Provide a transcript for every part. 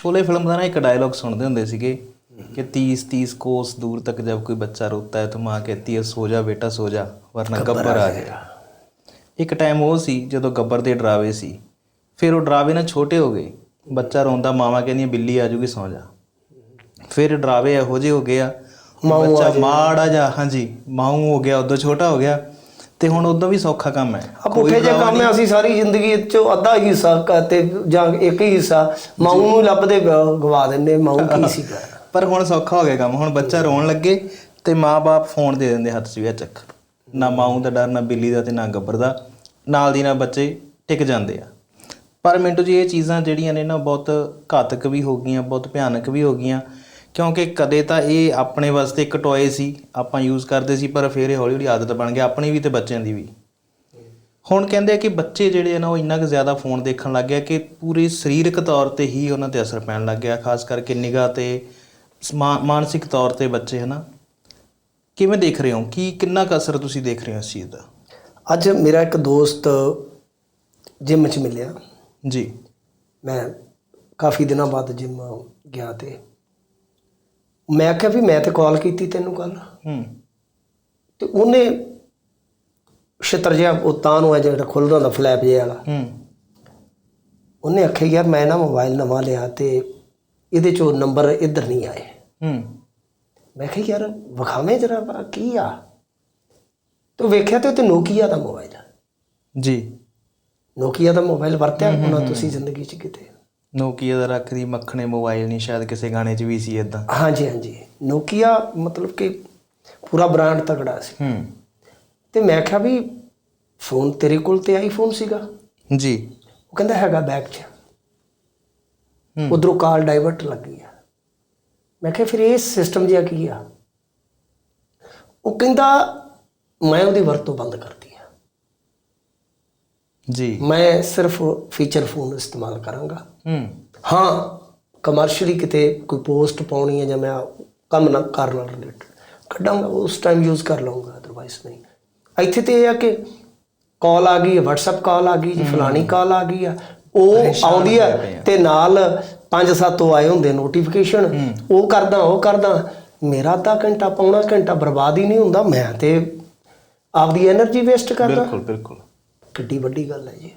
Sholay film ਦਾ ਨਾ ਇੱਕ dialogue ਸੁਣਦੇ ਹੁੰਦੇ ਸੀਗੇ ਕਿ 30 30 ਕੋਸ ਦੂਰ ਤੱਕ ਜਦ ਕੋਈ ਬੱਚਾ ਰੋਤਾ ਹੈ ਤਾਂ ਮਾਂ ਕਹਤੀ ਹੈ ਸੋ ਜਾ ਬੇਟਾ ਸੋ ਜਾ ਵਰਨਾ ਗੱਬਰ ਆ ਜਾਏਗਾ ਇੱਕ ਟਾਈਮ ਉਹ ਸੀ ਜਦੋਂ ਗੱਬਰ ਦੇ ਡਰਾਵੇ ਸੀ। ਫਿਰ ਉਹ ਡਰਾਵੇ ਨਾ ਛੋਟੇ ਹੋ ਗਏ। ਬੱਚਾ ਰੋਂਦਾ ਮਾਵਾ ਕਹਿੰਦੀ ਬਿੱਲੀ ਆ ਜੂਗੀ ਸੌ ਜਾ। ਫਿਰ ਡਰਾਵੇ ਇਹੋ ਜਿਹੇ ਹੋ ਗਏ ਆ। ਬੱਚਾ ਮਾੜਾ ਜਾ ਹਾਂਜੀ ਮਾਉ ਹੋ ਗਿਆ ਉਦੋਂ ਛੋਟਾ ਹੋ ਗਿਆ। ਤੇ ਹੁਣ ਉਦੋਂ ਵੀ ਸੌਖਾ ਕੰਮ ਹੈ। ਆ ਪੁੱਠੇ ਜੇ ਕੰਮ ਹੈ ਅਸੀਂ ਸਾਰੀ ਜ਼ਿੰਦਗੀ ਚੋਂ ਅੱਧਾ ਹਿੱਸਾ ਕ- ਤੇ ਜਾਂ ਇੱਕ ਹੀ ਹਿੱਸਾ ਮਾਊ ਨੂੰ ਲੱਭਦੇ ਗ- ਗਵਾ ਦਿੰਦੇ ਮਾਊ ਕੀ ਸੀਗਾ? ਪਰ ਹੁਣ ਸੌਖਾ ਹੋ ਗਿਆ ਕੰਮ ਹੁਣ ਬੱਚਾ ਰੋਣ ਲੱਗੇ ਤੇ ਮਾਪੇ ਫੋਨ ਦੇ ਦਿੰਦੇ ਹੱਥ 'ਚ ਵੀ ਆ ਚੱਕ। ਨਾ ਮਾਊ ਦਾ ਡਰ ਨਾ ਬਿੱਲੀ ਦਾ ਤੇ ਨਾ ਗੱਬਰ ਦਾ। ਨਾਲ ਦੀ ਨਾਲ ਬੱਚੇ ਟਿਕ ਜਾਂਦੇ ਆ। ਪਰ ਮਿੰਟੂ ਜੀ ਇਹ ਚੀਜ਼ਾਂ ਜਿਹੜੀਆਂ ਨੇ ਨਾ ਬਹੁਤ ਘਾਤਕ ਵੀ ਹੋ ਗਈਆਂ ਬਹੁਤ ਭਿਆਨਕ ਵੀ ਹੋ ਗਈਆਂ। ਕਿਉਂਕਿ ਕਦੇ ਤਾਂ ਇਹ ਆਪਣੇ ਵਾਸਤੇ ਇੱਕ ਟੋਏ ਸੀ ਆਪਾਂ ਯੂਜ਼ ਕਰਦੇ ਸੀ ਪਰ ਫਿਰ ਇਹ ਹੌਲੀ ਹੌਲੀ ਆਦਤ ਬਣ ਗਿਆ ਆਪਣੀ ਵੀ ਤੇ ਬੱਚਿਆਂ ਦੀ ਵੀ। ਹੁਣ ਕਹਿੰਦੇ ਆ ਕਿ ਬੱਚੇ ਜਿਹੜੇ ਆ ਨਾ ਉਹ ਇੰਨਾ ਕੁ ਜ਼ਿਆਦਾ ਫੋਨ ਦੇਖਣ ਲੱਗ ਗਿਆ ਕਿ ਪੂਰੇ ਸਰੀਰਕ ਤੌਰ ਤੇ ਹੀ ਉਹਨਾਂ ਤੇ ਅਸਰ ਪੈਣ ਲੱਗ ਗਿਆ ਖਾਸ ਕਰਕੇ ਨਿਗਾਹ ਤੇ ਮਾਨਸਿਕ ਤੌਰ ਤੇ ਬੱਚੇ ਹਨਾ? ਕਿਵੇਂ ਦੇਖ ਰਹੇ ਹੋ? ਕੀ ਕਿੰਨਾ ਕੁ ਅਸਰ ਤੁਸੀਂ ਦੇਖ ਰਹੇ ਹੋ ਇਸ ਚੀਜ਼ ਦਾ? ਅੱਜ ਮੇਰਾ ਇੱਕ ਦੋਸਤ ਜਿਮ 'ਚ ਮਿਲਿਆ। ਜੀ। ਮੈਂ ਕਾਫੀ ਦਿਨਾਂ ਬਾਅਦ ਜਿਮ ਗਿਆ ਤੇ। ਮੈਂ ਆਖਿਆ ਵੀ ਮੈਂ ਤੇ ਕਾਲ ਕੀਤੀ ਤੈਨੂੰ ਕੱਲ ਹੂੰ। ਤੇ ਉਹਨੇ ਛਿੱਤਰ ਜਿਹਾ ਉਹ ਤਾਂ ਨੂੰ ਹੈ ਜਿਹੜਾ ਖੁੱਲਦਾ ਹੁੰਦਾ ਫਲੈਪ ਜਿਹਾ ਵਾਲਾ। ਹੂੰ। ਉਹਨੇ ਆਖਿਆ ਯਾਰ ਮੈਂ ਨਾ ਮੋਬਾਈਲ ਨਵਾਂ ਲਿਆ ਤੇ ਇਹਦੇ ਚੋਂ ਨੰਬਰ ਇੱਧਰ ਨਹੀਂ ਆਏ। ਹੂੰ। ਮੈਂ ਕਿਹਾ ਯਾਰ ਵਿਖਾਵੇਂ ਜਰਾ ਕੀ ਆ? ਤੇ ਵੇਖਿਆ ਤੇ ਉੱਤੇ ਨੋਕੀਆ ਦਾ ਮੋਬਾਈਲ ਜੀ। ਨੋਕੀਆ ਦਾ ਮੋਬਾਈਲ ਵਰਤਿਆ ਉਹਨਾਂ ਤੁਸੀਂ ਜ਼ਿੰਦਗੀ 'ਚ ਕਿਤੇ। ਨੋਕੀਆ ਦਾ ਰੱਖਦੀ ਮੱਖਣੇ ਮੋਬਾਈਲ ਨਹੀਂ ਸ਼ਾਇਦ ਕਿਸੇ ਗਾਣੇ 'ਚ ਵੀ ਸੀ ਇਦਾਂ ਹਾਂਜੀ ਹਾਂਜੀ। ਨੋਕੀਆ ਮਤਲਬ ਕਿ ਪੂਰਾ ਬ੍ਰਾਂਡ ਤਕੜਾ ਸੀ। ਹੂੰ। ਤੇ ਮੈਂ ਕਿਹਾ ਵੀ ਫੋਨ ਤੇਰੇ ਕੋਲ ਤੇ ਆਈਫੋਨ ਸੀਗਾ। ਜੀ। ਉਹ ਕਹਿੰਦਾ ਹੈਗਾ ਬੈਗ 'ਚ। ਹੂੰ। ਉਧਰੋਂ ਕਾਲ ਡਾਈਵਰਟ ਲੱਗੀ ਆ ਮੈਂ ਕਿਹਾ ਫਿਰ ਇਹ ਸਿਸਟਮ ਜਿਹਾ ਕੀ ਆ? ਉਹ ਕਹਿੰਦਾ ਮੈਂ ਉਹਦੀ ਵਰਤੋਂ ਬੰਦ ਕਰਤੀ। ਜੀ। ਮੈਂ ਸਿਰਫ ਫੀਚਰ ਫੋਨ ਇਸਤੇਮਾਲ ਕਰਾਂਗਾ। ਹੂੰ। ਹਾਂ ਕਮਰਸ਼ੀਅਲੀ ਕਿਤੇ ਕੋਈ ਪੋਸਟ ਪਾਉਣੀ ਹੈ ਜਾਂ ਮੈਂ ਕੰਮ ਨਾ ਕਰਨ ਨਾਲ ਰਿਲੇਟਡ ਕੱਢਾਂਗਾ ਉਸ ਟਾਈਮ ਯੂਜ਼ ਕਰ ਲਵਾਂਗਾ ਅਦਰਵਾਈਜ਼ ਨਹੀਂ। ਇੱਥੇ ਤੇ ਇਹ ਆ ਕਿ ਕਾਲ ਆ ਗਈ ਹੈ WhatsApp ਕਾਲ ਆ ਗਈ ਜੀ ਫਲਾਣੀ ਕਾਲ ਆ ਗਈ ਆ ਉਹ ਆਉਂਦੀ ਆ ਤੇ ਨਾਲ 5-7 ਤੋਂ ਆਏ ਹੁੰਦੇ ਨੋਟੀਫਿਕੇਸ਼ਨ ਉਹ ਕਰਦਾ ਉਹ ਕਰਦਾ ਮੇਰਾ ਤਾਂ ਘੰਟਾ ਪੌਣਾ ਘੰਟਾ ਬਰਬਾਦ ਹੀ ਨਹੀਂ ਹੁੰਦਾ ਮੈਂ ਤੇ ਆਪਦੀ એનર્ਜੀ ਵੇਸਟ ਕਰਦਾ। ਬਿਲਕੁਲ ਬਿਲਕੁਲ। ਕਿੱਡੀ ਵੱਡੀ ਗੱਲ ਹੈ ਜੀ।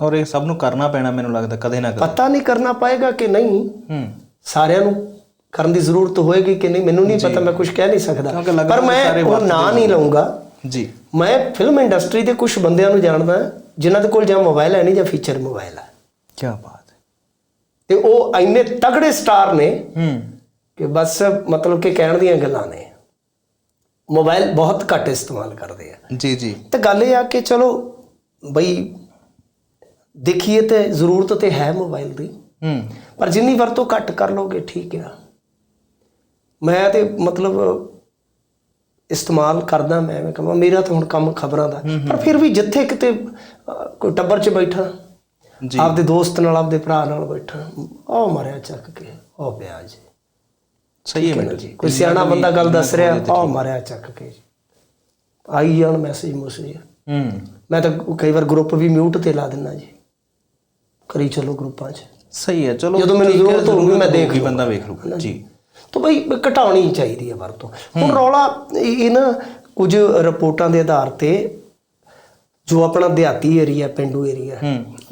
ਔਰ ਇਹ ਸਭ ਨੂੰ ਕਰਨਾ ਪੈਣਾ ਮੈਨੂੰ ਲੱਗਦਾ ਕਦੇ ਨਾ ਕਦੇ। ਪਤਾ ਨਹੀਂ ਕਰਨਾ ਪਏਗਾ ਕਿ ਨਹੀਂ। ਹੂੰ। ਸਾਰਿਆਂ ਨੂੰ ਕਰਨ ਦੀ ਜ਼ਰੂਰਤ ਹੋਏਗੀ ਕਿ ਨਹੀਂ ਮੈਨੂੰ ਨਹੀਂ ਪਤਾ ਮੈਂ ਕੁਝ ਕਹਿ ਨਹੀਂ ਸਕਦਾ। ਕਿਉਂਕਿ ਪਰ ਮੈਂ ਉਹ ਨਾਂ ਨਹੀਂ ਲਵਾਂਗਾ ਜੀ। ਮੈਂ ਫਿਲਮ ਇੰਡਸਟਰੀ ਦੇ ਕੁਝ ਬੰਦਿਆਂ ਨੂੰ ਜਾਣਦਾ ਜਿਨ੍ਹਾਂ ਦੇ ਕੋਲ ਜਾਂ ਮੋਬਾਈਲ ਹੈ ਨਹੀਂ ਜਾਂ ਫੀਚਰ ਮੋਬਾਈਲ ਹੈ। ਕੀ ਬਾਤ ਹੈ। ਤੇ ਉਹ ਇੰਨੇ ਤਗੜੇ ਸਟਾਰ ਨੇ ਹੂੰ। ਕਿ ਬਸ ਮਤਲਬ ਕਿ ਕਹਿਣ ਦੀਆਂ ਗੱਲਾਂ ਨੇ। ਮੋਬਾਈਲ ਬਹੁਤ ਘੱਟ ਇਸਤੇਮਾਲ ਕਰਦੇ ਆ। ਜੀ ਜੀ। ਤੇ ਗੱਲ ਇਹ ਆ ਕਿ ਚਲੋ ਬਈ ਦੇਖੀਏ ਤੇ ਜ਼ਰੂਰਤ ਤੇ ਹੈ ਮੋਬਾਈਲ ਦੀ। ਹੂੰ। ਪਰ ਜਿੰਨੀ ਵਰਤੋਂ ਘੱਟ ਕਰ ਲੋਗੇ ਠੀਕ ਆ। ਮੈਂ ਤੇ ਮਤਲਬ ਇਸਤੇਮਾਲ ਕਰਦਾ ਮੈਂ ਮੈਂ ਕਹਾਂ ਮੇਰਾ ਤਾਂ ਹੁਣ ਕੰਮ ਖਬਰਾਂ ਦਾ। ਪਰ ਫਿਰ ਵੀ ਜਿੱਥੇ ਕਿਤੇ ਕੋਈ ਟੱਬਰ 'ਚ ਬੈਠਾ ਜੀ। ਆਪਦੇ ਦੋਸਤ ਨਾਲ ਆਪਦੇ ਭਰਾ ਨਾਲ ਬੈਠਾ ਉਹ ਮਾਰਿਆ ਚੱਕ ਕੇ ਉਹ ਪਿਆ ਜੀ। ਸਹੀ ਹੈ ਮਿੰਟੂ ਜੀ। ਕੋਈ ਸਿਆਣਾ ਬੰਦਾ ਗੱਲ ਦੱਸ ਰਿਹਾ ਉਹ ਮਾਰਿਆ ਚੱਕ ਕੇ ਆਈ ਜਾਣ ਮੈਸੇਜ ਮੁਸੇਜ। ਹੂੰ। ਮੈਂ ਤਾਂ ਕਈ ਵਾਰ ਗਰੁੱਪ ਵੀ ਮਿਊਟ ਤੇ ਲਾ ਦਿੰਦਾ ਜੀ। ਕਰੀ ਚਲੋ ਗਰੁੱਪਾਂ 'ਚ। ਸਹੀ ਹੈ ਚਲੋ ਜਦੋਂ ਮੈਨੂੰ ਜ਼ਰੂਰਤ ਹੋਊਗੀ ਮੈਂ ਦੇਖ ਲਊਂਗਾ। ਬੰਦਾ ਵੇਖ ਲੂਗਾ ਜੀ। ਤਾਂ ਬਈ ਘਟਾਉਣੀ ਚਾਹੀਦੀ ਹੈ ਵਰਤੋਂ। ਹੁਣ ਰੌਲਾ ਇਹ ਨਾ ਕੁਝ ਰਿਪੋਰਟਾਂ ਦੇ ਆਧਾਰ ਤੇ ਜੋ ਆਪਣਾ ਦਿਹਾਤੀ ਏਰੀਆ ਪਿੰਡੂ ਏਰੀਆ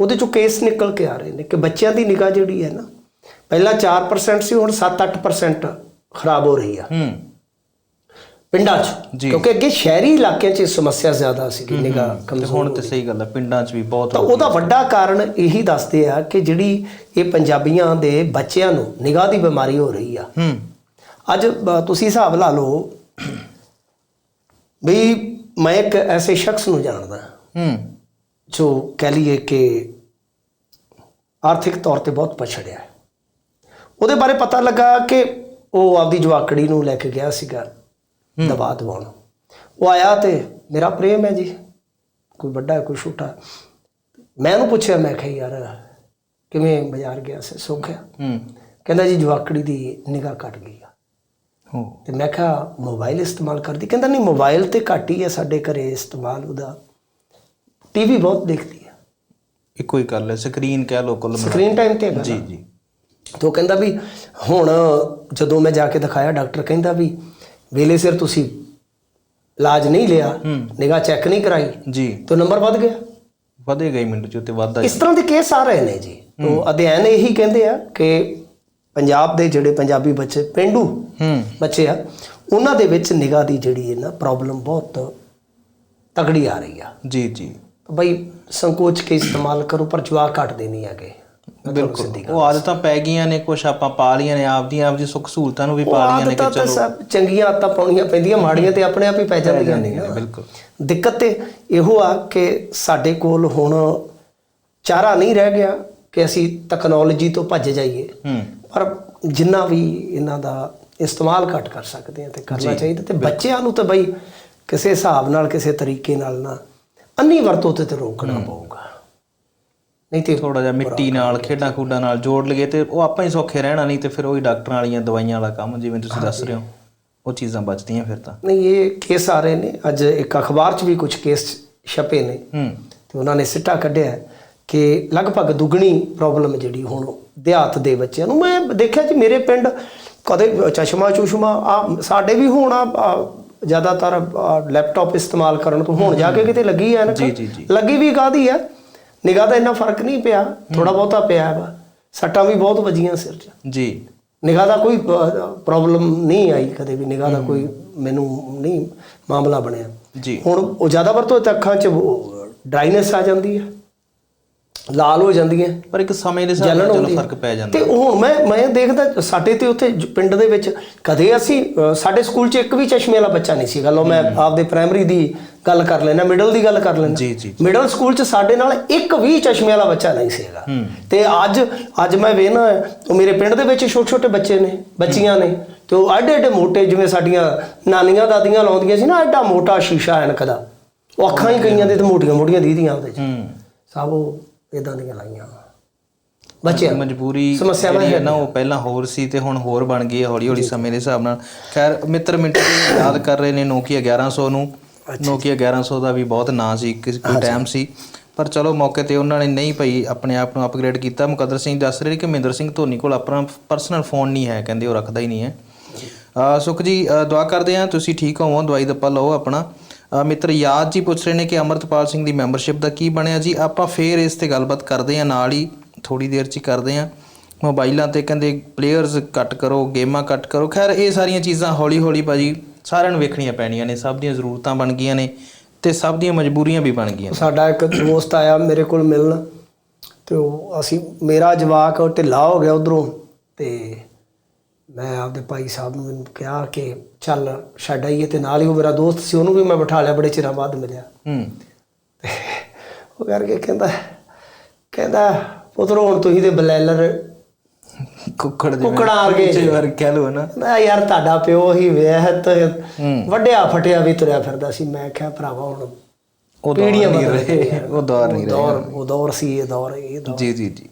ਉਹਦੇ ਚੋਂ ਕੇਸ ਨਿਕਲ ਕੇ ਆ ਰਹੇ ਨੇ ਕਿ ਬੱਚਿਆਂ ਦੀ ਨਿਗਾਹ ਜਿਹੜੀ ਹੈ ਨਾ ਪਹਿਲਾਂ 4% ਸੀ ਹੁਣ 7-8% ਖਰਾਬ ਹੋ ਰਹੀ ਆ। ਹੂੰ। ਪਿੰਡਾਂ 'ਚ ਜੀ। ਕਿਉਂਕਿ ਅੱਗੇ ਸ਼ਹਿਰੀ ਇਲਾਕਿਆਂ 'ਚ ਇਹ ਸਮੱਸਿਆ ਜ਼ਿਆਦਾ ਸੀ ਨਿਗਾਹ ਤੇ ਕਮਜ਼ੋਰ ਹੁਣ ਤੇ ਸਹੀ ਗੱਲ ਹੈ ਪਿੰਡਾਂ 'ਚ ਵੀ ਬਹੁਤ ਤਾਂ ਉਹਦਾ ਵੱਡਾ ਕਾਰਨ ਇਹੀ ਦੱਸਦੇ ਆ ਕਿ ਜਿਹੜੀ ਇਹ ਪੰਜਾਬੀਆਂ ਦੇ ਬੱਚਿਆਂ ਨੂੰ ਨਿਗਾਹ ਦੀ ਬਿਮਾਰੀ ਹੋ ਰਹੀ ਆ। ਹੂੰ। ਅੱਜ ਬ- ਤੁਸੀਂ ਹਿਸਾਬ ਲਾ ਲਓ ਵੀ ਮੈਂ ਇੱਕ ਐਸੇ ਸ਼ਖਸ ਨੂੰ ਜਾਣਦਾ। ਹੂੰ। ਜੋ ਕਹਿ ਲਈਏ ਕਿ ਆਰਥਿਕ ਤੌਰ ਤੇ ਬਹੁਤ ਪਛੜਿਆ। ਹੈ ਉਹਦੇ ਬਾਰੇ ਪਤਾ ਲੱਗਾ ਕਿ ਉਹ ਆਪਦੀ ਜਵਾਕੜੀ ਨੂੰ ਲੈ ਕੇ ਗਿਆ ਸੀਗਾ। ਦਵਾ ਦਵਾਉਣ। ਉਹ ਆਇਆ ਤੇ ਮੇਰਾ ਪ੍ਰੇਮ ਹੈ ਜੀ ਕੋਈ ਵੱਡਾ ਕੋਈ ਛੋਟਾ। ਮੈਂ ਉਹਨੂੰ ਪੁੱਛਿਆ ਮੈਂ ਕਿਹਾ ਯਾਰ ਕਿਵੇਂ ਬਾਜ਼ਾਰ ਗਿਆ ਸੀ ਸੁੱਖ ਹੈ? ਕਹਿੰਦਾ ਜੀ ਜਵਾਕੜੀ ਦੀ ਨਿਗਾਹ ਘਟ ਗਈ ਆ। ਹੋ। ਤੇ ਮੈਂ ਕਿਹਾ ਮੋਬਾਈਲ ਇਸਤੇਮਾਲ ਕਰਦੀ? ਕਹਿੰਦਾ ਨਹੀਂ ਮੋਬਾਈਲ ਤੇ ਘੱਟ ਹੀ ਹੈ ਸਾਡੇ ਘਰੇ ਇਸਤੇਮਾਲ ਉਹਦਾ ਟੀਵੀ ਬਹੁਤ ਦੇਖਦੀ ਹੈ ਇੱਕੋ ਹੀ ਗੱਲ ਹੈ ਸਕਰੀਨ ਕਹਿ ਲੋ ਕੁੱਲ ਸਕਰੀਨ ਟਾਈਮ ਤੇ ਜੀ। ਜੀ। ਤੇ ਕਹਿੰਦਾ ਵੀ ਹੁਣ ਜਦੋਂ ਮੈਂ ਜਾ ਕੇ ਦਿਖਾਇਆ ਡਾਕਟਰ ਕਹਿੰਦਾ ਵੀ ਵੇਲੇ ਸਿਰ ਤੁਸੀਂ ਇਲਾਜ ਨਹੀਂ ਲਿਆ ਨਿਗਾਹ ਚੈੱਕ ਨਹੀਂ ਕਰਾਈ ਜੀ। ਤਾਂ ਨੰਬਰ ਵੱਧ ਗਿਆ। ਵਧੇ ਗਈ ਮਿੰਟ ਚ ਉੱਤੇ ਵੱਧਦਾ ਇਸ ਤਰ੍ਹਾਂ ਦੇ ਕੇਸ ਆ ਰਹੇ ਨੇ ਜੀ। ਤੋਂ ਅਧਿਐਨ ਇਹੀ ਕਹਿੰਦੇ ਆ ਕਿ ਪੰਜਾਬ ਦੇ ਜਿਹੜੇ ਪੰਜਾਬੀ ਬੱਚੇ ਪਿੰਡੂ ਬੱਚੇ ਆ ਉਹਨਾਂ ਦੇ ਵਿੱਚ ਨਿਗਾਹ ਦੀ ਜਿਹੜੀ ਹੈ ਨਾ ਪ੍ਰੋਬਲਮ ਬਹੁਤ ਤਗੜੀ ਆ ਰਹੀ ਆ। ਜੀ ਜੀ। ਬਈ ਸੰਕੋਚ ਕੇ ਇਸਤੇਮਾਲ ਕਰੋ ਪਰ ਜਵਾਕ ਘਟਦੇ ਨਹੀਂ ਹੈਗੇ। ਬਿਲਕੁਲ। ਉਹ ਆਦਤਾਂ ਪੈ ਗਈਆਂ ਨੇ ਕੁਛ ਆਪਾਂ ਪਾ ਲੀਆਂ ਨੇ ਆਪਦੀਆਂ ਆਪਦੀ ਸੁੱਖ ਸਹੂਲਤਾਂ ਨੂੰ ਵੀ ਪਾ ਲੀਆਂ ਨੇ ਕਿ ਆਦਤਾਂ ਤਾਂ ਸਭ ਚੰਗੀਆਂ ਆਦਤਾਂ ਪਾਉਣੀਆਂ ਪੈਂਦੀਆਂ ਮਾੜੀਆਂ ਤੇ ਆਪਣੇ ਆਪ ਹੀ ਪੈ ਜਾਂਦੀਆਂ ਨੇ। ਬਿਲਕੁਲ। ਦਿੱਕਤ ਤੇ ਇਹੋ ਆ ਕਿ ਸਾਡੇ ਕੋਲ ਹੁਣ ਚਾਰਾ ਨਹੀਂ ਰਹਿ ਗਿਆ ਕਿ ਅਸੀਂ ਟੈਕਨੋਲੋਜੀ ਤੋਂ ਭੱਜ ਜਾਈਏ। ਪਰ ਜਿੰਨਾ ਵੀ ਇਹਨਾਂ ਦਾ ਇਸਤੇਮਾਲ ਘੱਟ ਕਰ ਸਕਦੇ ਆ ਤੇ ਕਰਨਾ ਚਾਹੀਦਾ ਤੇ ਬੱਚਿਆਂ ਨੂੰ ਤਾਂ ਬਈ ਕਿਸੇ ਹਿਸਾਬ ਨਾਲ ਕਿਸੇ ਤਰੀਕੇ ਨਾਲ ਨਾ ਅੰਨੀ ਵਰਤੋਂ ਤੇ ਰੋਕਣਾ ਪਊਗਾ। ਨਹੀਂ ਤੇ ਥੋੜਾ ਜਿਹਾ ਮਿੱਟੀ ਨਾਲ ਖੇਡਾਂ ਖੂਡਾਂ ਨਾਲ ਜੋੜ ਲਈਏ ਤੇ ਉਹ ਆਪਾਂ ਹੀ ਸੌਖੇ ਰਹਿਣਾ ਨਹੀਂ ਤੇ ਫਿਰ ਉਹੀ ਡਾਕਟਰਾਂ ਵਾਲੀਆਂ ਦਵਾਈਆਂ ਵਾਲਾ ਕੰਮ ਜਿਵੇਂ ਤੁਸੀਂ ਦੱਸ ਰਹੇ ਹੋ ਉਹ ਚੀਜ਼ਾਂ ਬਚਦੀਆਂ ਫਿਰ ਤਾਂ। ਨਹੀਂ ਇਹ ਕੇਸ ਆ ਰਹੇ ਨੇ। ਅੱਜ ਇੱਕ ਅਖਬਾਰ 'ਚ ਵੀ ਕੁਝ ਕੇਸ ਛਪੇ ਨੇ। ਹੂੰ। ਤੇ ਉਹਨਾਂ ਨੇ ਸਿੱਟਾ ਕੱਢਿਆ ਕਿ ਲਗਭਗ ਦੁੱਗਣੀ ਪ੍ਰੋਬਲਮ ਜਿਹੜੀ ਹੁਣ ਦਿਹਾਤ ਦੇ ਬੱਚਿਆਂ ਨੂੰ। ਮੈਂ ਦੇਖਿਆ ਜੀ ਮੇਰੇ ਪਿੰਡ ਕਦੇ ਚਸ਼ਮਾ ਚੁਸ਼ਮਾ ਆ ਸਾਡੇ ਵੀ ਹੁਣ ਆ ਜ਼ਿਆਦਾਤਰ ਲੈਪਟਾਪ ਇਸਤੇਮਾਲ ਕਰਨ ਤੋਂ ਹੁਣ ਜਾ ਕੇ ਕਿਤੇ ਲੱਗੀ ਹੈ ਨਾ। ਲੱਗੀ ਵੀ ਕਾਦੀ ਹੈ ਨਿਗਾਹ ਦਾ ਇੰਨਾ ਫ਼ਰਕ ਨਹੀਂ ਪਿਆ ਥੋੜਾ ਬਹੁਤਾ ਪਿਆ ਵਾ। ਸੱਟਾਂ ਵੀ ਬਹੁਤ ਵੱਜੀਆਂ ਸਿਰ 'ਚ। ਜੀ। ਨਿਗਾਹ ਦਾ ਕੋਈ ਪ੍ਰੋਬਲਮ ਨਹੀਂ ਆਈ ਕਦੇ ਵੀ। ਨਿਗਾਹ ਦਾ ਕੋਈ ਮੈਨੂੰ ਨਹੀਂ ਮਾਮਲਾ ਬਣਿਆ। ਜੀ। ਹੁਣ ਉਹ ਜ਼ਿਆਦਾ ਵਰਤੋਂ ਤੇ ਅੱਖਾਂ 'ਚ ਡਰਾਈਨੈਸ ਆ ਜਾਂਦੀ ਹੈ। ਲਾਲ ਹੋ ਜਾਂਦੀਆਂ। ਪਰ ਇੱਕ ਸਮੇਂ ਦੇ ਹਿਸਾਬ ਨਾਲ ਚਲੋ ਹੈ। ਫ਼ਰਕ ਪੈ ਜਾਂਦਾ। ਤੇ ਹੁਣ ਮੈਂ ਮੈਂ ਦੇਖਦਾ ਸਾਡੇ ਤੇ ਉੱਥੇ ਪਿੰਡ ਦੇ ਵਿੱਚ ਕਦੇ ਅਸੀਂ ਸਾਡੇ ਸਕੂਲ 'ਚ ਇੱਕ ਵੀ ਚਸ਼ਮੇ ਵਾਲਾ ਬੱਚਾ ਨਹੀਂ ਸੀਗਾ। ਲੋ ਮੈਂ ਆਪਦੇ ਪ੍ਰਾਇਮਰੀ ਦੀ ਗੱਲ ਕਰ ਲੈਣਾ ਮਿਡਲ ਦੀ ਗੱਲ ਕਰ ਲੈਣਾ ਜੀ, ਜੀ, ਮਿਡਲ ਸਕੂਲ 'ਚ ਸਾਡੇ ਨਾਲ ਇੱਕ ਵੀ ਚਸ਼ਮੇ ਵਾਲਾ ਬੱਚਾ ਨਹੀਂ ਸੀਗਾ। ਹੂੰ। ਤੇ ਅੱਜ ਅੱਜ ਮੈਂ ਵੇਖਣਾ ਉਹ ਮੇਰੇ ਪਿੰਡ ਦੇ ਵਿੱਚ ਛੋਟੇ ਛੋਟੇ ਬੱਚੇ ਨੇ ਬੱਚੀਆਂ ਨੇ। ਤੇ ਉਹ ਐਡੇ ਐਡੇ ਮੋਟੇ ਜਿਵੇਂ ਸਾਡੀਆਂ ਨਾਨੀਆਂ ਦਾਦੀਆਂ ਲਾਉਂਦੀਆਂ ਸੀ ਨਾ ਐਡਾ ਮੋਟਾ ਸ਼ੀਸ਼ਾ ਐਨਕ ਦਾ। ਉਹ ਅੱਖਾਂ ਹੀ ਕਈਆਂ ਦੇ ਤੇ ਮੋਟੀਆਂ ਮੋਟੀਆਂ ਦੀਦੀਆਂ ਉਹਦੇ 'ਚ। ਹੂੰ। ਸਭ ਉਹ ਇਦਾਂ ਦੀਆਂ ਲਾਈਆਂ। ਬੱਚੇ ਮਜਬੂਰੀ ਸਮੱਸਿਆਵਾਂ ਹੈ ਨਾ ਉਹ ਪਹਿਲਾਂ ਹੋਰ ਸੀ ਤੇ ਹੁਣ ਹੋਰ ਬਣ ਗਈ ਹੈ ਹੌਲੀ ਹੌਲੀ ਸਮੇਂ ਦੇ ਹਿਸਾਬ ਨਾਲ। ਖੈਰ ਮਿੱਤਰ ਮਿੰਟੂ ਯਾਦ ਕਰ ਰਹੇ ਨੇ ਨੋਕੀਆ 1100 ਨੂੰ। ਨੋਕੀਆ 1100 ਦਾ ਵੀ ਬਹੁਤ ਨਾਂ ਸੀ ਕਿਸੇ ਕੋਈ ਟਾਈਮ ਸੀ। ਪਰ ਚਲੋ ਮੌਕੇ ਤੇ ਉਹਨਾਂ ਨੇ ਨਹੀਂ ਭਈ ਆਪਣੇ ਆਪ ਨੂੰ ਅਪਗ੍ਰੇਡ ਕੀਤਾ। ਮੁਕੱਦਰ ਸਿੰਘ ਦੱਸ ਰਹੇ ਕਿ ਮਹਿੰਦਰ ਸਿੰਘ ਧੋਨੀ ਕੋਲ ਆਪਣਾ ਪਰਸਨਲ ਫੋਨ ਨਹੀਂ ਹੈ ਕਹਿੰਦੇ ਉਹ ਰੱਖਦਾ ਹੀ ਨਹੀਂ ਹੈ। ਸੁਖ ਜੀ ਦੁਆ ਕਰਦੇ ਆ ਤੁਸੀਂ ਠੀਕ ਹੋਵੋ ਦਵਾਈ ਦੱਪਾ ਲਓ ਆਪਣਾ। ਮਿੱਤਰ ਯਾਦ ਜੀ ਪੁੱਛ ਰਹੇ ਨੇ ਕਿ ਅਮਰਤਪਾਲ ਸਿੰਘ ਦੀ ਮੈਂਬਰਸ਼ਿਪ ਦਾ ਕੀ ਬਣਿਆ ਜੀ? ਆਪਾਂ ਫੇਰ ਇਸ ਤੇ ਗੱਲਬਾਤ ਕਰਦੇ ਆ ਨਾਲ ਹੀ ਥੋੜੀ ਦੇਰ ਚ ਹੀ ਕਰਦੇ ਆ ਮੋਬਾਈਲਾਂ ਤੇ ਕਹਿੰਦੇ ਪਲੇਅਰਸ ਕੱਟ ਕਰੋ, ਗੇਮਾਂ ਕੱਟ ਕਰੋ। ਖੈਰ, ਇਹ ਸਾਰੀਆਂ ਚੀਜ਼ਾਂ ਹੌਲੀ ਹੌਲੀ ਭਾਜੀ ਸਾਰਿਆਂ ਨੂੰ ਵੇਖਣੀਆਂ ਪੈਣੀਆਂ ਨੇ। ਸਭ ਦੀਆਂ ਜ਼ਰੂਰਤਾਂ ਬਣ ਗਈਆਂ ਨੇ ਤੇ ਸਭ ਦੀਆਂ ਮਜਬੂਰੀਆਂ ਵੀ ਬਣ ਗਈਆਂ ਸਾਡਾ ਇੱਕ ਦੋਸਤ ਆਇਆ ਮੇਰੇ ਕੋਲ ਮਿਲਣ ਤੇ ਉਹ ਅਸੀਂ, ਮੇਰਾ ਜਵਾਕ ਢਿੱਲਾ ਹੋ ਗਿਆ ਉਧਰੋਂ ਤੇ ਮੈਂ ਆਪਦੇ ਭਾਈ ਸਾਹਿਬ ਨੂੰ ਕਿਹਾ ਕਿ ਚੱਲ ਛੱਡ ਆਈਏ ਤੇ ਨਾਲ ਹੀ ਉਹ ਮੇਰਾ ਦੋਸਤ ਸੀ ਉਹਨੂੰ ਵੀ ਮੈਂ ਬਿਠਾ ਲਿਆ ਬੜੇ ਚਿਰਾਂ ਬਾਅਦ ਮਿਲਿਆ। ਹੂੰ। ਉਹ ਕਰਕੇ ਕਹਿੰਦਾ ਕਹਿੰਦਾ ਪੁੱਤਰੋ ਹੁਣ ਤੁਸੀਂ ਤੇ ਬਲੈਲਰ ਕੁੱਕੜ ਦੇ ਕੁੱਕੜਾਂ ਵਰਗੇ ਜੇ। ਵਰ ਕਹਿ ਲੋ ਨਾ। ਮੈਂ ਯਾਰ ਤੁਹਾਡਾ ਪਿਓ ਹੀ ਵੇਹਤ। ਵੱਡਿਆ ਫਟਿਆ ਵੀ ਤੁਰਿਆ ਫਿਰਦਾ ਸੀ। ਮੈਂ ਕਿਹਾ ਭਰਾਵਾ ਹੁਣ ਉਹ ਦੌਰ ਨਹੀਂ ਰਹੇ। ਉਹ ਦੌਰ ਨਹੀਂ ਰਹੇ ਦੌਰ ਉਹ ਦੌਰ ਸੀ ਇਹ ਦੌਰ ਇਹ ਦੌਰ। ਜੀ ਜੀ ਜੀ।